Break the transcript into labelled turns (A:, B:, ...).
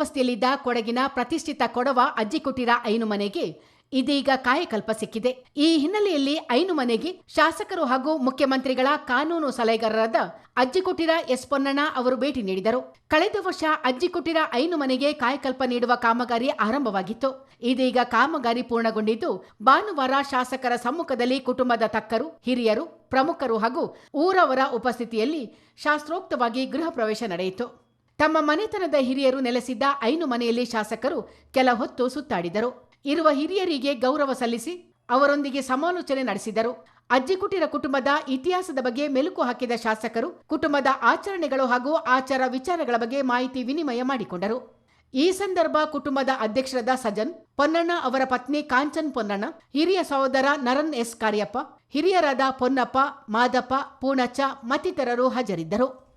A: ಜೀರ್ಣಾವಸ್ಥೆಯಲ್ಲಿದ್ದ ಕೊಡಗಿನ ಪ್ರತಿಷ್ಠಿತ ಕೊಡವ ಅಜ್ಜಿ ಐನು ಮನೆಗೆ ಇದೀಗ ಕಾಯಕಲ್ಪ ಸಿಕ್ಕಿದೆ. ಈ ಹಿನ್ನೆಲೆಯಲ್ಲಿ ಐನು ಮನೆಗೆ ಶಾಸಕರು ಹಾಗೂ ಮುಖ್ಯಮಂತ್ರಿಗಳ ಕಾನೂನು ಸಲಹೆಗಾರರಾದ ಅಜ್ಜಿ ಕುಟೀರ ಎಸ್ ಪೊನ್ನಣ್ಣ ಅವರು ಭೇಟಿ ನೀಡಿದರು. ಕಳೆದ ವರ್ಷ ಅಜ್ಜಿ ಕುಟೀರ ಐನು ಮನೆಗೆ ಕಾಯಕಲ್ಪ ನೀಡುವ ಕಾಮಗಾರಿ ಆರಂಭವಾಗಿತ್ತು. ಇದೀಗ ಕಾಮಗಾರಿ ಪೂರ್ಣಗೊಂಡಿದ್ದು ಭಾನುವಾರ ಶಾಸಕರ ಸಮ್ಮುಖದಲ್ಲಿ ಕುಟುಂಬದ ತಕ್ಕರು, ಹಿರಿಯರು, ಪ್ರಮುಖರು ಹಾಗೂ ಊರವರ ಉಪಸ್ಥಿತಿಯಲ್ಲಿ ಶಾಸ್ತ್ರೋಕ್ತವಾಗಿ ಗೃಹ ಪ್ರವೇಶ ನಡೆಯಿತು. ತಮ್ಮ ಮನೆತನದ ಹಿರಿಯರು ನೆಲೆಸಿದ್ದ ಐನು ಮನೆಯಲ್ಲಿ ಶಾಸಕರು ಕೆಲ ಹೊತ್ತು ಸುತ್ತಾಡಿದರು. ಇರುವ ಹಿರಿಯರಿಗೆ ಗೌರವ ಸಲ್ಲಿಸಿ ಅವರೊಂದಿಗೆ ಸಮಾಲೋಚನೆ ನಡೆಸಿದರು. ಅಜ್ಜಿ ಕುಟೀರ ಕುಟುಂಬದ ಇತಿಹಾಸದ ಬಗ್ಗೆ ಮೆಲುಕು ಹಾಕಿದ ಶಾಸಕರು ಕುಟುಂಬದ ಆಚರಣೆಗಳು ಹಾಗೂ ಆಚಾರ ವಿಚಾರಗಳ ಬಗ್ಗೆ ಮಾಹಿತಿ ವಿನಿಮಯ ಮಾಡಿಕೊಂಡರು. ಈ ಸಂದರ್ಭ ಕುಟುಂಬದ ಅಧ್ಯಕ್ಷರಾದ ಸಜನ್, ಪೊನ್ನಣ್ಣ ಅವರ ಪತ್ನಿ ಕಾಂಚನ್ ಪೊನ್ನಣ್ಣ, ಹಿರಿಯ ಸಹೋದರ ನರನ್ ಎಸ್. ಕಾರ್ಯಪ್ಪ, ಹಿರಿಯರಾದ ಪೊನ್ನಪ್ಪ, ಮಾದಪ್ಪ, ಪೂಣಚ್ಚ ಮತ್ತಿತರರು ಹಾಜರಿದ್ದರು.